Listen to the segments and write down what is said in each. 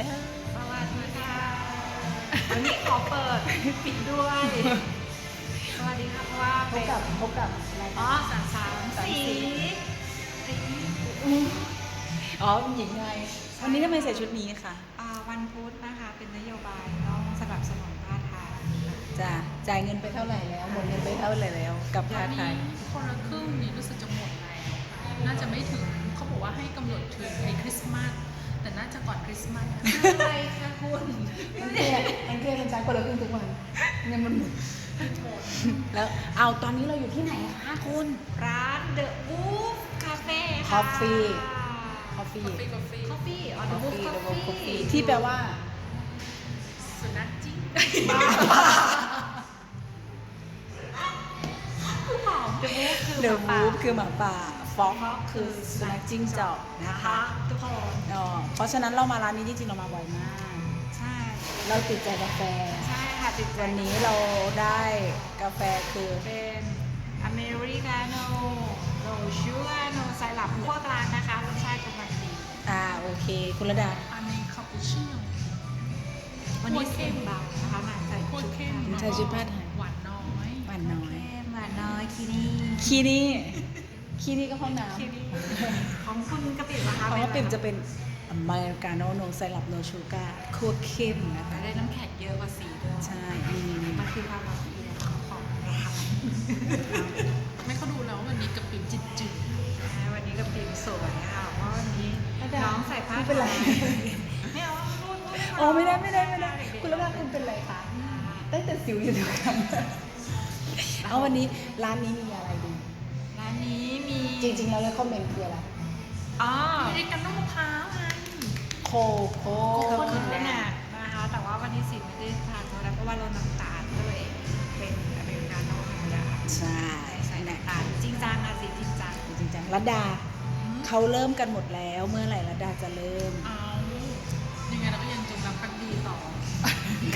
ลโสวัสดีค่ะ วันนี้ขอเปิดปิดด้วย สวัสดีค่ะเพราะว่าพเป็บนกับพบกับรายอ๋อการสามสามสามสีสีอ๋อหญิงไง วันนี้ทำไมใส่ชุดนี้คะอ่าวันพุธนะคะ เป็นนโยบายต้องสนับสนุนผ้าไทยจะจ่ายเงินไปเท่าไหร่แล้วหมดเงินไปเท่าไหร่แล้ว กับผ้าไทย คนละครึ่งนี่รู้สึกจะหมดแล้ว น่าจะไม่ถึง มาสอะไรคะคุณมันเครียดมันเครียดเป็นใจคนละครึ่งทุกวันเงินมันหมดแล้วเอาตอนนี้เราอยู่ที่ไหนคะคุณ ร้านเดอะบูฟคาเฟ่ Coffee คอฟฟี่กาแฟกาแฟคอฟฟี่อ๋อคเดอะบูฟคอฟฟี่ที่แปลว่าสุนัขจิ้งหอมเดอะบูฟคือหมาป่า ฟคือหมาป่าฟอกคือสุนัขจิ้งจอกนะนะคะคะทุกคนอ๋อเพราะฉะนั้นเรามาร้านนี้จริงๆเรามาบ่อยมาก ใช่ เราติดใจกาแฟ ใช่ค่ะติดใจวันนี้เราได้กาแฟคือเป็นอเมริกาโน่โรชูอาโนไซรัปคั่วกลางนะคะรสชาติกำลังดีอ่าโอเค คุณระดาอันนี้คาปูชิโน่วันนี้เส้นเบานะคะมาใส่โคตรเข้มใช้ชุดผ้าไทยหวานน้อยหวานน้อยเข้มหวานน้อยคีนี่คีนี่ คีนี่ก็ห้องน้คีนี่ของคุณกระปิบนะำคะเพราะว่าเป็ปิ่นมจะเป็นอเมริกาโน่นมไซรัปโนชูการ์คั่วเข้มนะคะ ได้น้ำแข็งเยอะกว่าสีเดิมใช่นี่นี่นี่มันคือความละเอียดของเราไม่เขาดูแล้วมันมีกะปิจิตจืดวันนี้กระปิบสวยค่ะเพราะวันนี้น้องใส่ผ้าไม่เป็นไรไม่เอารุ่นโอ้ไม่ได้ไม่ได้ไม่ได้คุณระดาคุณเป็นไรคะตั้งแต่สิวอยู่ทุกครั้งเอาวันนี้ร้านนี้มีอะไรดีร้า นนี้มีจริงๆแล้วเลยคอมเมนต์คืออะไรอ๋ออเมริกาโน่มะพร้าวไงโคโค่โคโคโค่นัทนะคะ แต่ว่าวันที่สิบไม่ได้ทานโซดาเพราะว่าเราน้ำตาลด้วยเป็นอเมริกาโน่ธรรมดาใช่ใส่น้ำตาลจริงจังอะสิจริงจังจริงจังรัดดาเขาเริ่มกันหมดแล้วเมื่อไหร่รัดดาจะเริ่มเอายังไงเราก็ยังจงรักภักดีต่อ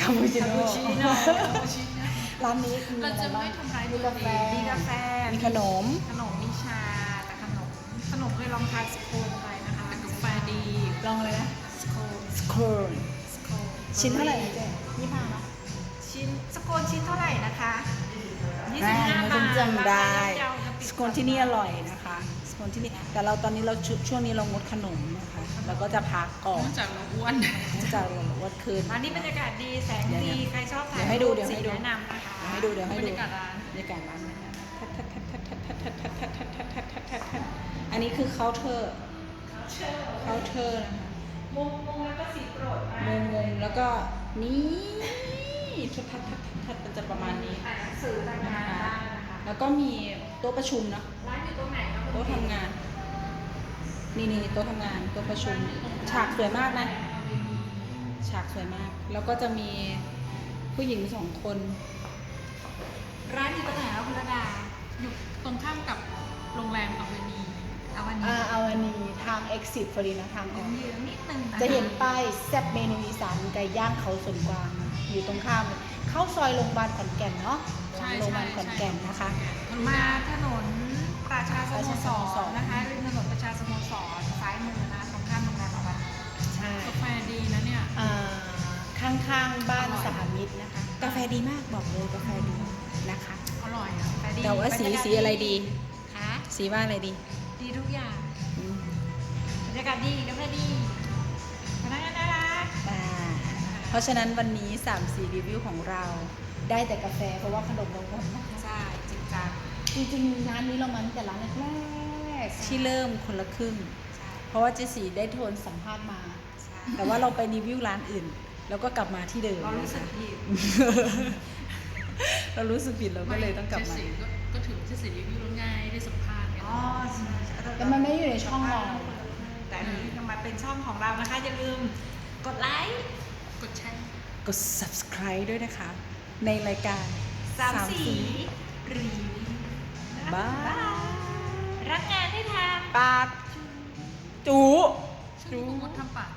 คาปูชิโน่คาปูชิโน่คาปูชิโน่ร้านนี้มีเราอะไรจะบ้าไม่งทำร้ายมีตัวกาเอแฟงมีกาแฟมีขนมขนม นมเคยลองทานสโคนไปนะคะแต่กาแฟดีลองอะไรนะสโคนสโคนสโคนชิ้นเท่าไหร่นะเจ๊ยี่ห้านะชิ้นสโคนชิ้นเท่าไหร่นะคะ25แม่บาฉันทจำได้ราคาย่อมเยาวกะปิสโคนที่นี่อร่อยนะคะสโคนที่นี่แต่เราตอนนี้เราชุช่วงนี้เรางดขนมนะคะแล้วก็จะพักก่อนเนื่องจากเราอ้วนเนื่องจากเราวัดคืนร้านนี้บรรยากาศดีแสงเดี๋ยวดีๆใครชอบถ่ายเดี๋ยวให้ดูรูปเดี๋ยวให้สีดูแนะนำนะคะให้ดูเดี๋ยวให้บรดูรยากาศร้านบรรยากาศ นนี้คือเคาน์เตอร์เคาน์เตอร์นะคะมุมมุมแล้วก็สีโปรดมากมุมมุมแล้วก็นี่ทัดทัดทัดทัดทัดมันจะประมาณนี้อ่านหนังสือต่างนะงานคะได้นะคะแล้วก็มีโต๊ะประชุมเนาะร้านอยู่ตรงไหนครับโต๊ะทำงาน นี่นี่โต๊ะทำงานโต๊ะประชุม ฉากสวยมากนะ ฉากสวยมาก แล้วก็จะมีผู้หญิงสองคน ร้านอยู่ตรงไหนครับคุณระดาอยู่ตรงข้ามกับโรงแรมอเวนีาง exit ฟรีนะทางออกยืนนิดนึงคจะเห็นป้ายแซ่บเมนูอีสานไก่ย่างเขาสวนกวางอยู่ตรงข้าม เข้าซอยโรงพยาบาลขอนแก่นเนาะใช่โรงพยาบาลใช่ขอนแก่นนะคะ มาถนนประชาสโมสประชาสโมสรรนะคะริมถนนประชาสโมสรซ้ายมือนะตรงข้ามโรงแรมอวันใช่กาแฟดีนะเนี่ยอ่าข้างๆบ้านอร่อยสหมิตรนะคะ กาแฟดีมากบอกเลยกาแฟดีนะคะอร่อยอะแต่ดีแต่ว่าสีบรรยกศสีอะไรดีคะสีว่าอะไรดี ดีทุกอย่างอืมบ รรยากาศดีกาแฟดีพนักงานน่ารักอ่าเพราะฉะนั้นวันนี้ 3 4 รีวิวของเราได้แต่กาแฟเพราะว่าขนมเราหมดนะคะใช่จริงจังจริงๆร้านนี้เรามาตั้งแต่ร้านแรกๆที่เริ่มคนละครึ่งใช่เพราะว่าเจสีได้โทนสัมภาษณ์มาใช่แต่ว่าเราไปรีวิวร้านอื่น แล้วก็กลับมาที่เดิมเรารู้สึกนะคะผิดเรารู้สึกผิดเราก็เลยต้องกลับมาเจสซี่ก็ถือว่าเจสซี่รีวิวแล้วไงได้สัมภาษณ์ไงอ๋อใช่ใช่แต่มันไม่ได้อยู่ในช่องเรา แต่อันนี้มาเป็นช่องของเรานะคะ อย่าลืมกดไลค์กดแชร์กด subscribe ด้วยนะคะ ในรายการสามสีรีวิวบ้ายรักงานให้ทำปากจูช่วงนี้กูงดทำปาก